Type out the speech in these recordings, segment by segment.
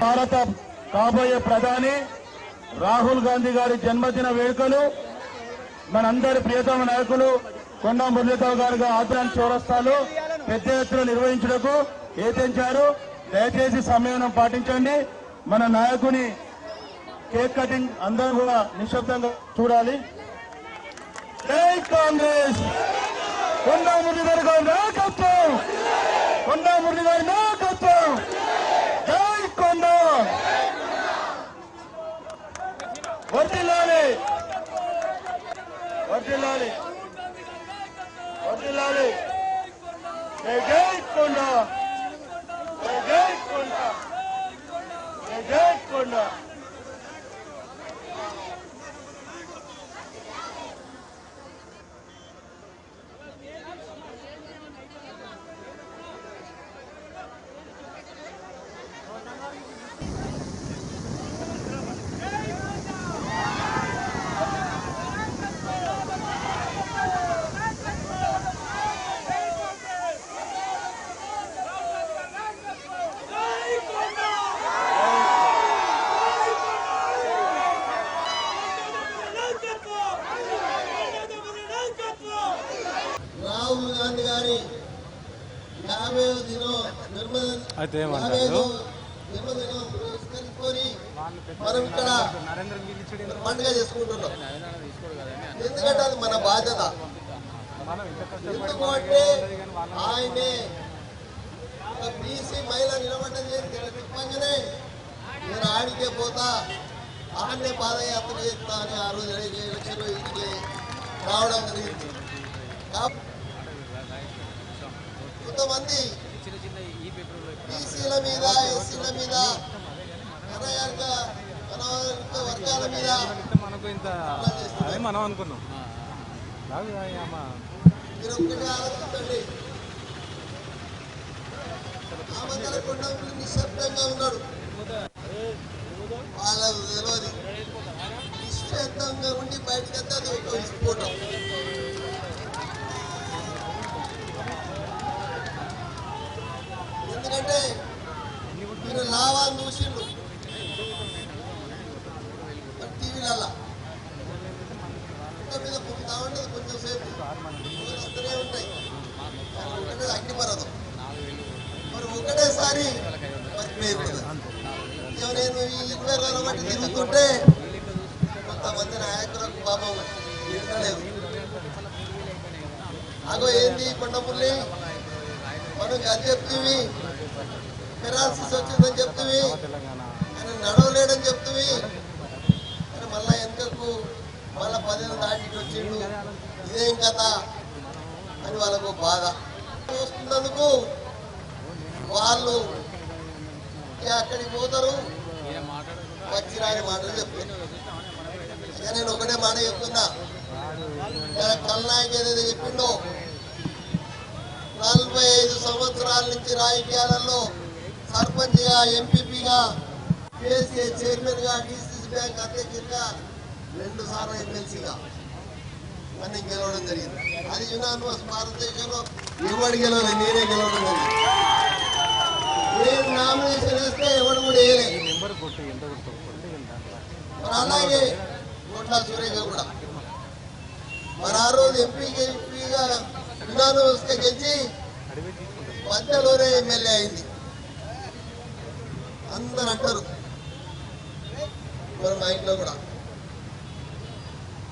భారత కాబోయే ప్రధాని రాహుల్ గాంధీ గారి జన్మదిన వేడుకలు మనందరి ప్రియతమ నాయకులు కొండా మురళీరావు గారు ఆధ్వర్యం చౌరస్తాలు పెద్ద ఎత్తున నిర్వహించుటకు ఏతించారు. దయచేసి సమయం పాటించండి. మన నాయకుని కేక్ కటింగ్ అందరూ కూడా నిశ్శబ్దంగా చూడాలి. జై కాంగ్రెస్! కొండా మురళీధర్ గారి నాయకత్వం! కొండా మురళీధర్ నాయకత్వం జై కొండా వర్దిల్లాలి వర్దిల్లాలి వర్దిల్లాలి జై జై కొండా గారి యాభై దినం పురస్కరించుకొని మనం ఇక్కడ పండుగ చేసుకుంటున్నాం. ఎందుకంటే అది మన బాధ్యత. ఎందుకు అంటే ఆయనే బీసీ మహిళ నిలబడ్డది చెప్పగానే నేను ఆడికే పోతా ఆడనే పాదయాత్ర చేస్తా అని ఆ రోజు ఎలక్షన్ ఇంటికి రావడం జరిగింది కాబట్టి కొంతమంది బీసీల మీద ఎస్సీల మీద అనగారిక అనగారిక వర్గాల మీద మనకు ఇంత అదే మనం అనుకున్నాం మీరు ఒక్కటే ఆలోచించండి. ఆమందర కొండలు నిశ్శబ్దంగా ఉన్నాడు. వాళ్ళకు తెలియదు. నిశ్శబ్దంగా ఉండి బయటకు వస్తే అది ఒక విసిపోవటం ఎందుకంటే మీరు లావాలు చూసిండు టీవీలల్లా మొత్తం మీద పుట్టుతా ఉంటుంది కొంచెం సేపు ఊరు వస్తూనే ఉంటాయి ఒకటే అగ్నిపర్వతం మరి ఒకటేసారి నేను ఇరవై రోజుల బట్టి తిరుగుతుంటే కొంతమంది నాయకులకు పాపం లేదు అగో ఏంది కొండపుల్లి? మనం అది చెప్తీవి. పెరాలసిస్ వచ్చిందని చెప్తీవి. తెలంగాణ ఆయన నడవలేడని చెప్తీవి. కానీ మళ్ళా వెనుకకు మళ్ళా పదిహేను దాటికి వచ్చిండు. ఇదేం కథ? అని వాళ్ళకు బాధ. చూస్తున్నందుకు వాళ్ళు అక్కడికి పోతారు? వచ్చి రాని మాటలు చెప్తారు ఇక నేను ఒకటే మాట చెప్తున్నా. కల్నాయక్ ఏదైతే చెప్పిండో నలభై ఐదు సంవత్సరాల నుంచి రాజకీయాలలో సర్పంచ్గా ఎంపీపీగా కేసీఏ చైర్మన్గా డిసిసి బ్యాంక్ అధ్యక్షుడిగా రెండు సార్లు ఎమ్మెల్సీగా అన్ని గెలవడం జరిగింది. అది యునానిమస్ భారతదేశంలో ఎవడు గెలవలేదు నేనే గెలవడం జరిగింది. నామినేషన్ వేస్తే ఎవడు కూడా మరి అలాగే కొండా సురేఖ కూడా. మరి ఆ రోజు ఎంపీగా ఎంపీగా యునానిమస్గా గెలిచి మధ్యలోనే ఎమ్మెల్యే అయింది. అందరు అంటారు. మరి మా ఇంట్లో కూడా.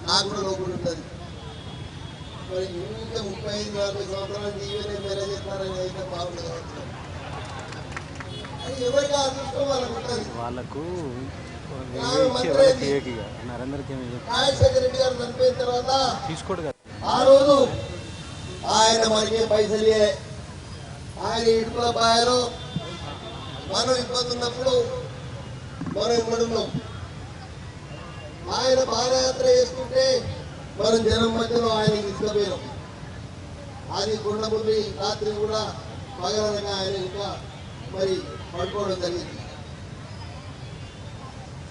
నాకు కూడా లోపల ఉంటుంది. మరి ఇంకా ముప్పై ఐదు నలభై సంవత్సరాల జీవన ఎమ్మెల్యే చేస్తారని అయితే బాగుండదు అది ఎవరికి అదృష్టం వాళ్ళకు ఉంటుంది వాళ్ళకు ఆమె ఇచ్చి మంత్రి ఎవరికి అయింది. ఇయ్యకిగా నరేందర్కి ఏమి ఇవ్వకు. రాజశేఖర రెడ్డి గారు చనిపోయిన తర్వాత తీసుకోడు కదా. ఆ రోజు ఆయన మనకి పైసలు. ఆయన ఇటుకుల బాయలో మనం ఇబ్బంది ఉన్నప్పుడు మనం ఇమ్మడున్నాం ఆయన పాదయాత్ర చేసుకుంటే మనం జనం మధ్యలో ఆయన తీసుకుపోయినాం. అది కొండముల్లి రాత్రి కూడా పగలనగా ఆయన ఇంకా మరి పడుకోవడం జరిగింది.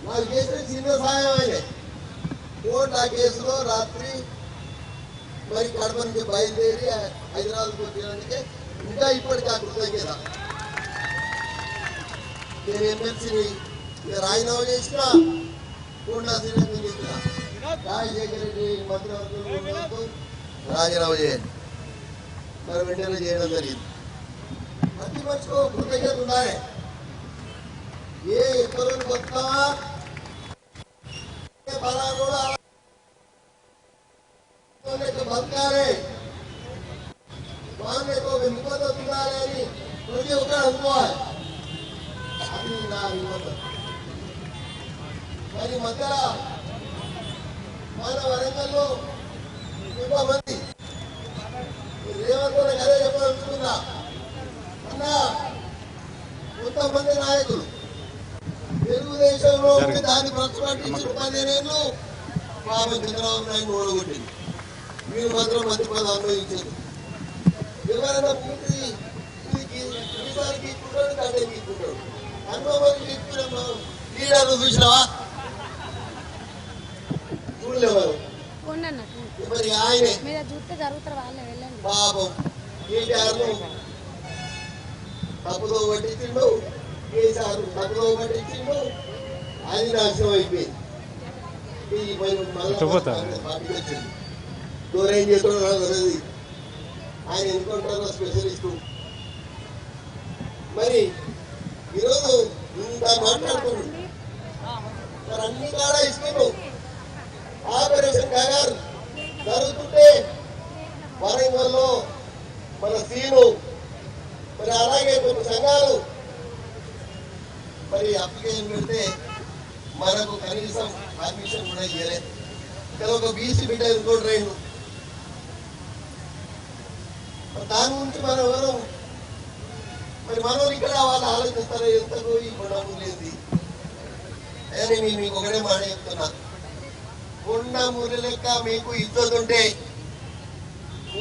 నాకు చేసిన చిన్న సాయం ఆయనే కోర్టు ఆ కేసులో రాత్రి మరి కడప నుంచి బయలుదేరి హైదరాబాద్కి వచ్చినందుకే ఇంకా ఇప్పటికీ ఆ కృతజ్ఞత. నేను ఎమ్మెల్సీని ఇక రాజీనామా చేసిన కూడా శ్రీరంగం చెప్పిన రాజశేఖర రెడ్డి మంత్రివర్గంలో ఉన్నందుకు రాజీనామా చేయండి. మరి వెంటనే చేయడం జరిగింది. ప్రతి మనిషికి ఒక కృతజ్ఞత ఉండాలి ఏ ఇతరులు వస్తావా ఏ ఫలానా కూడా వాళ్ళకి బతకాలి వాళ్ళకి ఒక నిబద్ధత ఉండాలి అని ప్రతి ఒక్కరు అనుకోవాలి అది నా నిబద్ధత మరి ఈ మధ్యలో మన వరంగల్లో ఎక్కువ మంది ఈ రేవంత్ రెడ్డి అదే చెప్పదలుచుకున్నా అన్న కొంతమంది నాయకులు. తెలుగుదేశంలో ఉండి దాన్ని ప్రతిపాటించిన పదిహేనేళ్ళు పాప చంద్రబాబు నాయుడు ఓడగొట్టింది మీరు మాత్రం మంత్రి పదవి అనుభవించారు ఎవరైనా పూర్తి ఈసారి గీక్కుంటాడు కంటే గీక్కుంటాడు అనుభవం గీక్కున్నాము లీడర్లు చూసినావా? చూడలేవారు మరి. ఆయనే. పాపం. తప్పుదో పట్టించిండు కేసీఆర్ తప్పుదో పట్టించిండు అది నాశనం అయిపోయింది. దూరం తెలియదు ఆయన ఎన్నుకుంటారో స్పెషలిస్టు. మరి ఈరోజు ఇంత మాట్లాడుతున్నాడు మరి అన్ని కాడ ఇస్తున్నాడు ఆపరేషన్ కగారు. జరుగుతుంటే వరంగల్లో మన సీను మరి అలాగే కొన్ని సంఘాలు మరి అప్లికేషన్ పెడితే మనకు కనీసం పర్మిషన్ కూడా ఇవ్వలేదు ఇక్కడ ఒక బీసీ బిడ్డ ఇంకోటి రెండు దాని గురించి మనం ఎవరు? మరి మనం ఇక్కడ వాళ్ళు ఆలోచిస్తారో? ఎంతకు ఈ గుణము లేదు అని నేను మీకు ఒకటే మాట చెప్తున్నా. ఉన్న మురి లెక్క మీకు ఇద్దరు ఉంటే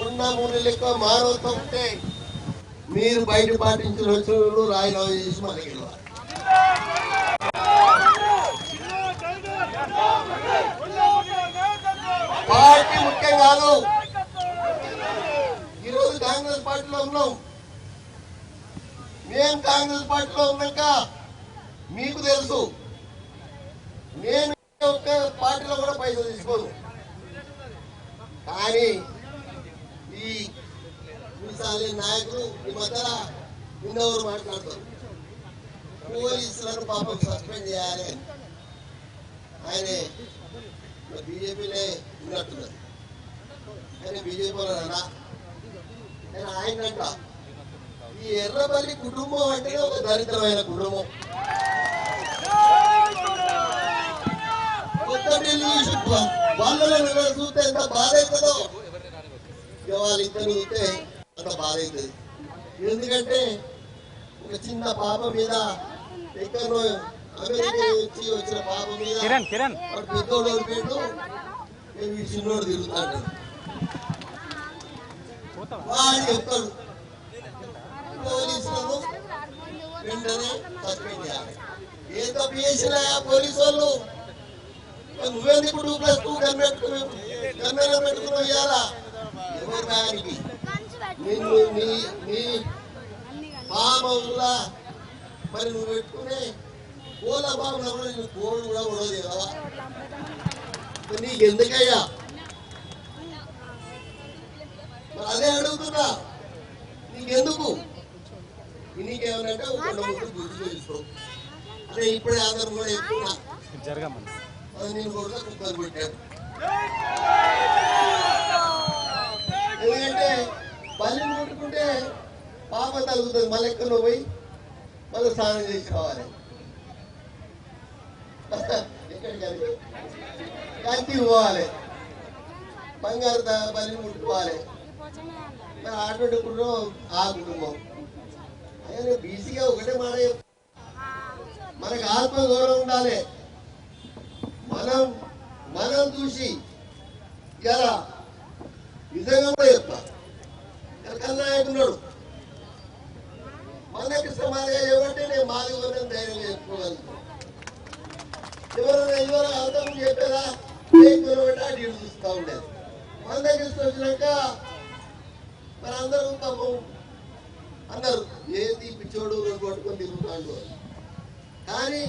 ఉన్న మురి లెక్క మానవత్వం ఉంటే మీరు బయట పాటించిన వచ్చిన రాజీనామా చేసి మనకి పార్టీ ముఖ్యం కాదు. ఈరోజు కాంగ్రెస్ పార్టీలో ఉన్నాం. మేము కాంగ్రెస్ పార్టీలో ఉన్నాక మీకు తెలుసు. నేను పార్టీలో కూడా పైసలు తీసుకోను. కానీ ఈ మిసాలి నాయకులు ఈ మధ్య నిన్నెవరు మాట్లాడతారు. పోలీసులను పాపం సస్పెండ్ చేయాలి అని. ఆయనే బీజేపీలే ఉన్నట్టున్నారు ఆయన బీజేపీలో అన్నా ఆయన అంట ఈ ఎర్రబల్లి కుటుంబం అంటే ఒక దరిద్రమైన కుటుంబం. కొత్త ఢిల్లీ వాళ్ళలో చూస్తే ఎంత బాధ అవుతుందో? వాళ్ళిద్దరు చూస్తే అంత బాధ అవుతుంది. ఎందుకంటే ఒక చిన్న పాప మీద ఎక్కడో అమెరికా నుంచి వచ్చిన పాప మీద కిరణ్ కిరణ్. వాడు పెద్దోడు ఓడిపోయాడు మేము ఈ చిన్నోడు తిరుగుతాడు వాడు చెప్తాడు పోలీసులను వెంటనే సస్పెండ్ చేయాలి తప్పు చేసినా పోలీసు వాళ్ళు మరి నువ్వెందుకు టూ ప్లస్ టూ ఎవరు దానికి నిన్ను నీ నీ మరి నువ్వు పెట్టుకునే కోళ్ళ బాబులో కూడా నేను కోళ్ళు కూడా ఉండదు కదా నీకు ఎందుకయ్యా? మరి అదే అడుగుతున్నా. నీకెందుకు? నీకేమనంటే ఒక గుర్తు అదే ఇప్పుడే అందరం కూడా చెప్తున్నా. జరగమని. అది నేను కూడా కుక్కలు పెట్టాను. ఎందుకంటే బల్లిని కొట్టుకుంటే పాప తగ్గుతుంది. మళ్ళీ ఎక్కడో పోయి మళ్ళీ స్నానం చేసి రావాలి. ఎక్కడికి కంటి పోవాలి. బంగారు ద- ముట్టుకోవాలి. మరి ఆటోటి కుటుంబం ఆ కుటుంబం. అయ్యా బీసీగా ఒకటే మాట చెప్తా. మనకు ఆత్మగౌరవం ఉండాలి. మనం మనం చూసి ఇలా నిజంగా కూడా చెప్తా. కన్నాయకు ఉన్నాడు. మనకి సమాధిగా ఎవరంటే నేను మాది ఎవరైనా ధైర్యంగా చెప్పుకోగలుగుతాను ఎవరైనా ఎవరైనా అర్థం చెప్పేదా ఏం కొనబట్టి అటు చూస్తూ ఉండేది. మన దగ్గరికి వచ్చినాక మరి అందరూ పాపం అన్నారు ఏది పిచ్చోడు రెండు పట్టుకొని తిరుగుతాడు? కానీ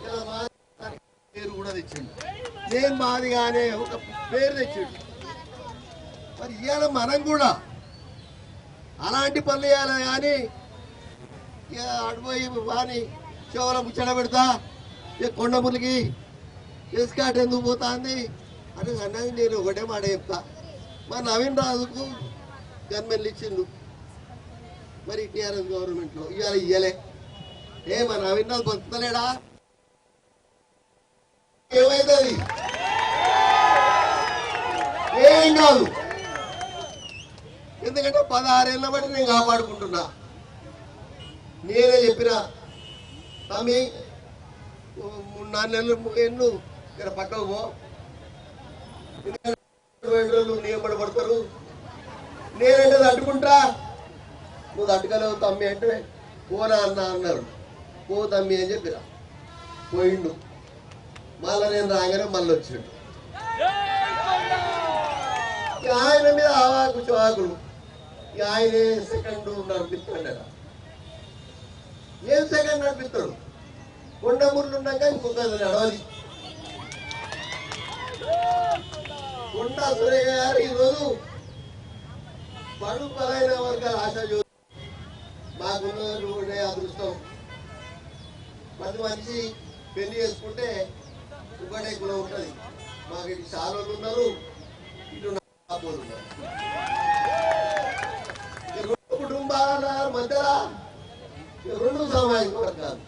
ఇలా మాది పేరు కూడా తెచ్చిండు. నేను మాది కానీ ఒక పేరు తెచ్చిండు. మరి ఇవాళ మనం కూడా అలాంటి పనులు చేయాలి కానీ ఇక అడిపోయి వాని చెవుల ముచ్చట పెడతా ఇక కొండ ములిగి ఎస్కాట్ ఎందుకు పోతుంది? అని అన్నది నేను ఒకటే మాట చెప్తా. మా నవీన్ రాజుకు గన్మెన్లు ఇచ్చిండు. మరి టీఆర్ఎస్ గవర్నమెంట్లో ఇవాళ ఇయ్యలే. ఏ మా నవీన్ రాజు బతుకుతలేడా ఏమైతుంది? ఏం కాదు. ఎందుకంటే పదహారేళ్ళ బట్టి నేను కాపాడుకుంటున్నా. నేనే చెప్పిన తమ్మి నాలుగు నెలలు ఎన్ను ఇక్కడ పక్కకు పో. ఎందుకంటే రోజులు నియమడి పడతారు నేనంటే తట్టుకుంటా. నువ్వు తట్టుకోలేవు తమ్మి అంటే పోనా అన్న అన్నారు. పో తమ్మి అని చెప్పిరా. పోయిండు. మళ్ళా నేను రాగానే మళ్ళీ వచ్చిండు. ఆయన మీద ఆవాకు చవాకులు. ఆయనే సెకండ్ నడిపిస్తాడు ఏం సెకండ్ నడిపిస్తాడు? కొండమూరులు ఉన్నాక ఇంకొక నడవాలి కొండ సురేఖ గారు ఈరోజు బడు బలైన వర్గాల ఆశ జ్యోతి ఉండే అదృష్టం. ప్రతి మనిషి పెళ్ళి చేసుకుంటే ఒకటే కులం ఉంటుంది. మాకు ఇటు సారోళ్ళు ఉన్నారు ఇటు నాపోలు ఉన్నారు. కుటుంబాల మధ్యలో రెండు సామాజిక వర్గాలు.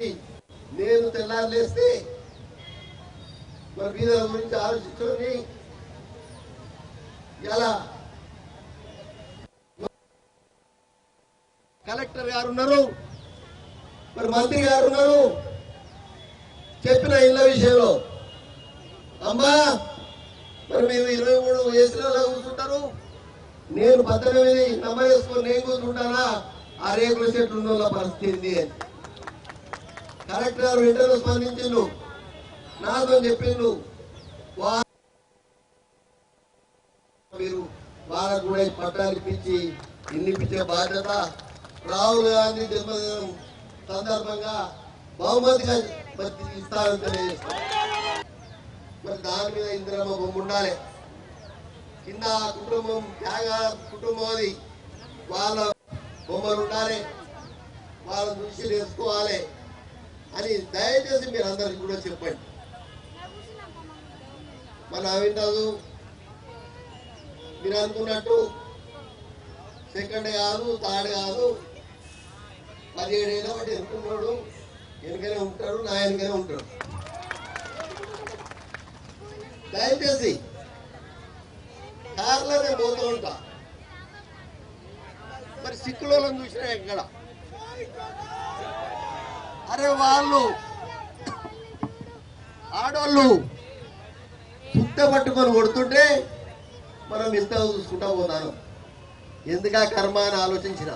నేను తెల్లారు లేస్తే మరి బీదల గురించి ఆలోచించుకొని ఎలా కలెక్టర్ గారు ఉన్నారు మరి మంత్రి గారు ఉన్నారు చెప్పిన ఇళ్ళ విషయంలో. అమ్మా మరి మీరు ఇరవై మూడు ఏసీలలో కూర్చుంటారు. నేను పద్దెనిమిది నమ్మ వేసుకొని నేను కూర్చుంటానా? ఆ రేకుల చెట్లు ఉన్న పరిస్థితి ఏంటి అని కలెక్టర్ గారు వెంటనే స్పందించిండు. నాతో చెప్పిండు. మీరు వాళ్ళకు కూడా ఈ పట్టాలు ఇప్పించి ఇన్నిపించే బాధ్యత రాహుల్ గాంధీ జన్మదినం సందర్భంగా బహుమతిగా మరి ఇస్తారని తెలియజేస్తాం మరి దాని మీద ఇందిరమ్మ బొమ్మ ఉండాలి. కింద కుటుంబం త్యాగ కుటుంబం అది. వాళ్ళ బొమ్మలు ఉండాలి. వాళ్ళ దృష్టి నేర్చుకోవాలి. అని దయచేసి మీరు అందరికి కూడా చెప్పండి. మన నవీన్ రాజు మీరు అనుకున్నట్టు సెకండ్ కాదు థర్డ్ కాదు పదిహేడు ఏళ్ళ బట్టి ఎన్నుకున్నాడు వెనుకనే ఉంటాడు నా వెనుకనే ఉంటాడు. దయచేసి కార్లోనే పోతూ ఉంటా. మరి సిక్కులో చూసినా ఎక్కడ? అరే వాళ్ళు ఆడవాళ్ళు పుట్ట పట్టుకొని కొడుతుంటే మనం ఇంత చూసుకుంటా పోతాను ఎందుకా కర్మ అని ఆలోచించిన?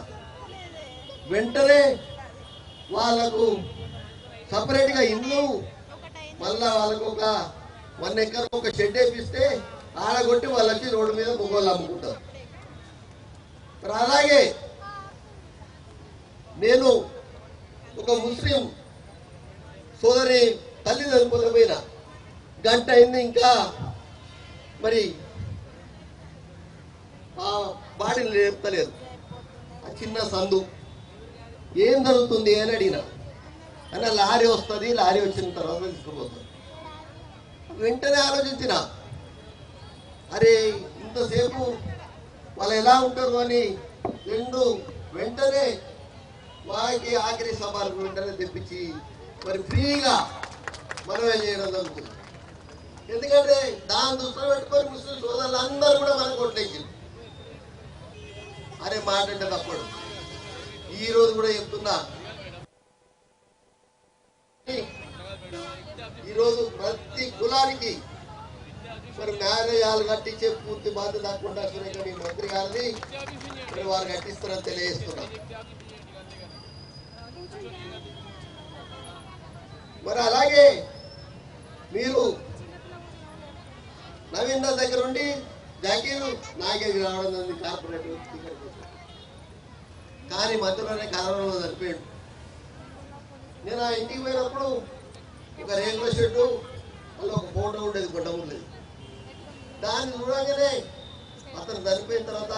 వెంటనే వాళ్ళకు సపరేట్గా ఇల్లు మళ్ళా వాళ్ళకు ఒక వన్ ఎకర్ ఒక షెడ్ వేపిస్తే ఆడగొట్టి వాళ్ళు వచ్చి రోడ్డు మీద మొగోళ్ళు అమ్ముకుంటారు. అలాగే నేను ఒక ముస్లిం సోదరి తల్లి చనిపోయిన గంట అయింది ఇంకా మరి ఆ బాడీని లేపుతలేదు. ఆ చిన్న సందు ఏం జరుగుతుంది అని అడిగిన. అన్న లారీ వస్తుంది లారీ వచ్చిన తర్వాత తీసుకుపోతుంది వెంటనే ఆలోచించిన. అరే ఇంతసేపు వాళ్ళు ఎలా ఉంటారు అని రెండు వెంటనే వారికి ఆఖరి సభలకు వెంటనే తెప్పించి మరి ఫ్రీగా మనమే చేయడం జరుగుతుంది. ఎందుకంటే దాని దృష్టిలో పెట్టుకొని ముస్లిం సోదరులు అందరూ కూడా మనకు కొట్టేసింది అనే మాట అంటే తప్పడు. ఈ రోజు కూడా చెప్తున్నా. ఈరోజు ప్రతి కులానికి మరి న్యాయాలయాలు కట్టించే పూర్తి బాధ్యత కాకుండా సురేఖ మీ మంత్రి గారిని మరి వారు కట్టిస్తారని తెలియజేస్తున్నారు మరి అలాగే మీరు నవీన్ దగ్గర ఉండి జాకీరు నాగేకి రావడం జరిగింది కార్పొరేట్ కానీ మధ్యలోనే కరోనాలో చనిపోయాడు. నేను ఆ ఇంటికి పోయినప్పుడు ఒక రేకుల షెడ్డు మళ్ళీ ఒక ఫోటో ఉండేది గుడ్డ ఉండేది. దాన్ని చూడగానే అతను చనిపోయిన తర్వాత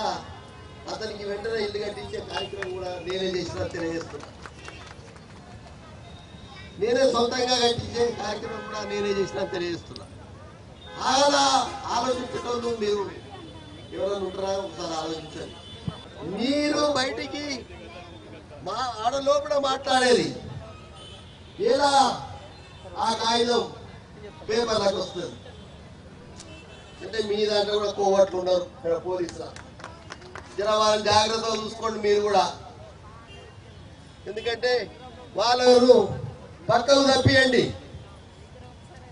అతనికి వెంటనే ఇల్లు కట్టించే కార్యక్రమం కూడా నేనే చేసిన తెలియజేస్తున్నాను నేనే సొంతంగా కట్టించే కార్యక్రమం కూడా నేనే చేసిన తెలియజేస్తున్నా. అలా ఆలోచించటం మీరు ఎవరైనా ఉంటారా? ఒకసారి ఆలోచించండి. మీరు బయటికి మా ఆడ లోపల మాట్లాడేది. ఎలా? ఆ కాగితం పేపర్లకు వస్తుంది. అంటే మీ దాంట్లో కూడా కోవట్లు ఉన్నారు ఇక్కడ పోలీసుల. జర వాళ్ళని జాగ్రత్తగా చూసుకోండి మీరు కూడా. ఎందుకంటే వాళ్ళు పక్కకు తప్పియండి.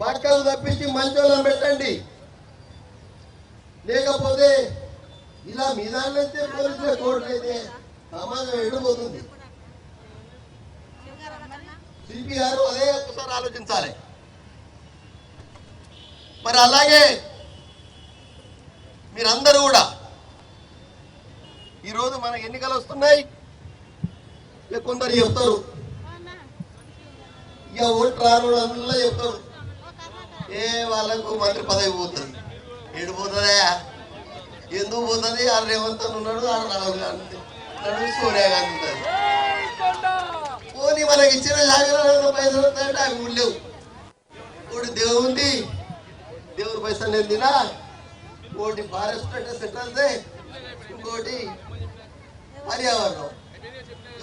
పక్కకు తప్పించి మంచోళ్ళని పెట్టండి. లేకపోతే ఇలా మీ దాంట్లో అయితే పోలీసుల సమాజం ఎండిపోతుంది సిపి గారు అదే ఒకసారి ఆలోచించాలి. మరి అలాగే మీరందరూ కూడా ఈరోజు మనకి ఎన్నికలు వస్తున్నాయి. కొందరు చెప్తారు ఇక ఓటు రాను అందులో చెప్తారు. ఏ వాళ్ళకు మంత్రి పదవి పోతుంది. ఏడు పోతుందా ఎందుకు పోతుంది? ఆ రేవంత్ ఉన్నాడు ఆ రాహుల్ గాంధీ ఉన్నాడు సోనియా గాంధీ ఉంటుంది పోనీ మనకి ఇచ్చిన జాగ్రత్త పైసలు వస్తాయంటే అవి ఉండేవు ఇప్పుడు దేవుంది దేవుని పైసలు నేను తినా. ఇంకోటి ఫారెస్ట్ అంటే సెంట్రల్దే ఇంకోటి పర్యావరణం.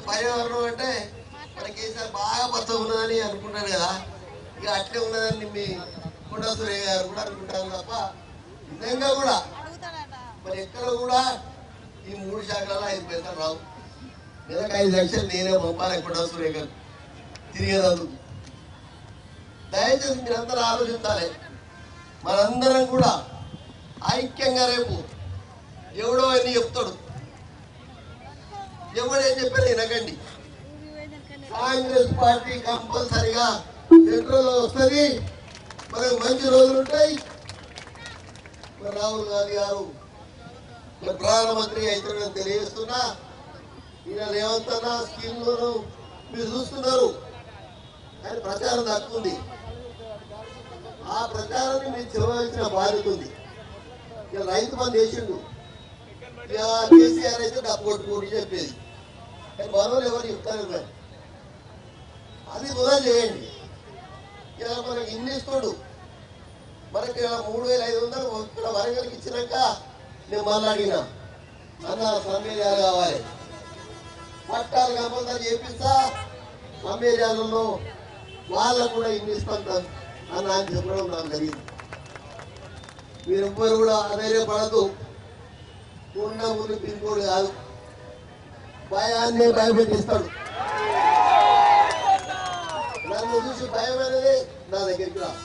పర్యావరణం అంటే మనకి ఈసారి బాగా పచ్చగా ఉన్నదని అనుకుంటాను కదా. ఇక అట్లే ఉన్నదని మీ కొండా సురేష్ గారు కూడా అనుకుంటాను తప్ప నిజంగా కూడా మరి ఎక్కడ కూడా ఈ మూడు శాఖలలో ఐదు పైసలు రావు. నెలకు ఐదు లక్షలు నేనే పంపాలి కొండా గారు. తిరిగేదందుకు దయచేసి మీరందరూ ఆలోచించాలి. మనందరం కూడా ఐక్యంగా రేపు ఎవడో అని చెప్తాడు. ఎవడేం చెప్పారు వినకండి. కాంగ్రెస్ పార్టీ కంపల్సరిగా సెంట్రల్ వస్తుంది. మనకు మంచి రోజులు ఉంటాయి. మరి రాహుల్ గాంధీ గారు మరి ప్రధానమంత్రి అయితే తెలియజేస్తున్నా. ఈయన రేవంత్ అన్న స్కీమ్లను మీరు చూస్తున్నారు. కానీ ప్రచారం తక్కువ ఉంది. ఆ ప్రచారాన్ని మీరు చూడవలసిన బాధ్యత ఉంది. ఇక రైతు మంది వేసిండు ఇక కేసీఆర్ అయితే డబ్బు కొట్టుకోండి చెప్పేది. కానీ మనోళ్ళు ఎవరు చెప్తారు మరి? అది వృధా చేయండి. ఇలా మనకి ఇన్ని ఇస్తాడు. మనకి మూడు వేల ఐదు వందలు ఇక్కడ వరంగల్కి ఇచ్చినాక నేను మాట్లాడినా. అన్న సమ్మేళాలు కావాలి. పట్టాలు కంపల్సరీ చేపిస్తా. సమ్మేళాలలో వాళ్ళకు కూడా ఇన్ని ఇస్తాం అని ఆయన చెప్పడం నాకు జరిగింది. మీరెవ్వరు కూడా అధైర్యపడద్దు ఉన్న ఊరి పిన్కోడ్ కాదు. భయాన్ని భయపెట్టిస్తాడు. నన్ను చూసి భయం అనేది నా దగ్గరికి రాదు.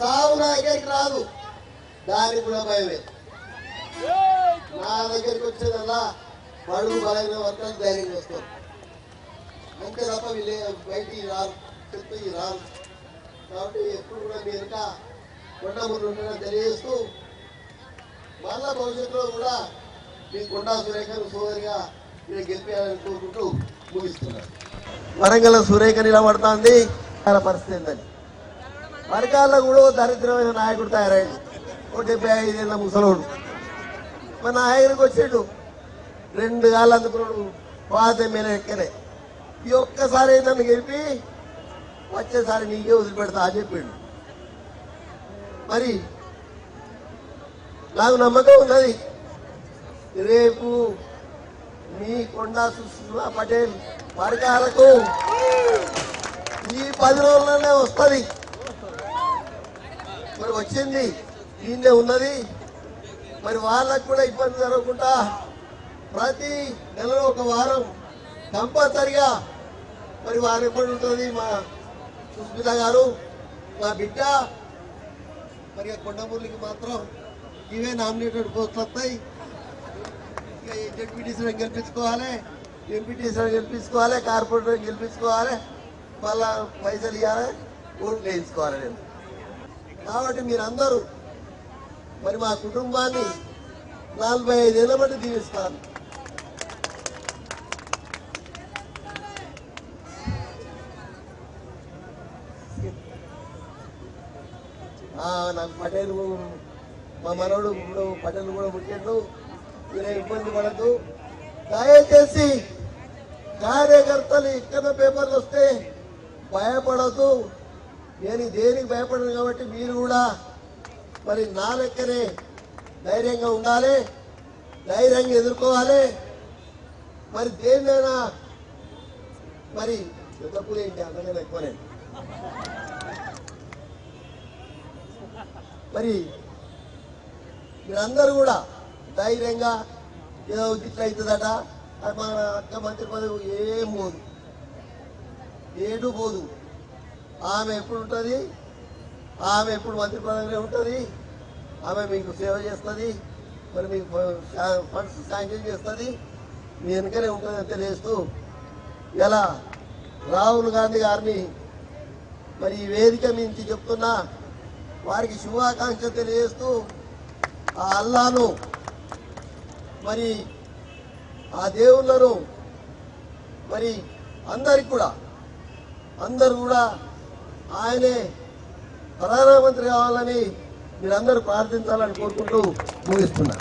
సావు నా దగ్గరికి రాదు. దానికి కూడా భయమే నా దగ్గరికి వచ్చేదల్లా బడుగు బలైన వర్గాలు ధైర్యం చేస్తారు అంతే తప్ప వీళ్ళు బయటికి రారు చెప్పి రారు. కాబట్టి ఎప్పుడు కూడా మీ వెనుక కొండమూరు ఉండడం తెలియజేస్తూ మళ్ళా భవిష్యత్తులో కూడా మీ కొండా సురేఖను సోదరిగా మీరు గెలిపేయాలని కోరుకుంటూ ముగిస్తున్నారు వరంగల్ సురేఖ నిలబడుతుంది. చాలా పరిస్థితి ఏంటని వరకాల్లో కూడా దరిద్రమైన నాయకుడు తయారయ్యాడు ఒక డెబ్బై ఐదేళ్ళ ముసలోడు. మన నాయకుడికి వచ్చిండు. రెండు కాళ్ళు అందుకున్నాడు. పాత ఎమ్మెల్యే ఎక్కనే. ఈ ఒక్కసారి నన్ను గెలిపి వచ్చేసారి నీకే వదిలిపెడతా అని చెప్పిండు. మరి నాకు నమ్మకం ఉన్నది. రేపు మీ కొండా సుష్మా పటేల్ వర్గాలకు ఈ పది రోజుల్లోనే వస్తుంది. మరి వచ్చింది దీన్నే ఉన్నది. మరి వాళ్ళకు కూడా ఇబ్బంది జరగకుండా ప్రతి నెలలో ఒక వారం కంపల్సరిగా మరి వారు ఎప్పుడు ఉంటుంది? మా సుస్మిత గారు మా బిడ్డ మరి ఆ మాత్రం ఇవే నామినేటెడ్ పోస్టులు వస్తాయి. ఇక జడ్పీటీసీలను గెలిపించుకోవాలి. ఎంపీటీసీ గెలిపించుకోవాలి కార్పొరేటర్ గెలిపించుకోవాలి మళ్ళా పైసలు ఇవ్వాలి ఓట్లు వేయించుకోవాలి నేను. కాబట్టి మీరందరూ మరి మా కుటుంబాన్ని నలభై ఐదేళ్ళ బట్టి దీవిస్తాను నాకు పటేలు మా మనవడు ఇప్పుడు పటేలు కూడా పుట్టిండు. మీరే ఇబ్బంది పడద్దు. దయచేసి కార్యకర్తలు ఇక్కడ పేపర్లు వస్తే భయపడద్దు నేను దేనికి భయపడను కాబట్టి మీరు కూడా మరి నా లెక్కనే ధైర్యంగా ఉండాలి ధైర్యంగా ఎదుర్కోవాలి. మరి దేన్నైనా మరి తప్పులు ఏంటి అంతకన్నా ఎక్కువనే మరి మీరందరూ కూడా ధైర్యంగా ఏదో ఇట్లా అవుతుందట. అది మన అక్క మంత్రి పదవి ఏం పోదు. ఏడు పోదు. ఆమె ఎప్పుడు ఉంటుంది? ఆమె ఎప్పుడు మంత్రి పదవిలో ఉంటుంది? ఆమె మీకు సేవ చేస్తుంది? మరి మీకు ఫండ్స్ శాంక్షన్ చేస్తుంది? మీ వెనుకనే ఉంటుందని తెలియజేస్తూ ఇలా రాహుల్ గాంధీ గారిని మరి ఈ వేదిక నుంచి చెప్తున్నా. వారికి శుభాకాంక్ష తెలియజేస్తూ ఆ అల్లాను మరి ఆ దేవుళ్ళను మరి అందరికి కూడా అందరు కూడా ఆయనే ప్రధానమంత్రి కావాలని మీరందరూ ప్రార్థించాలని కోరుకుంటూ ముగిస్తున్నారు.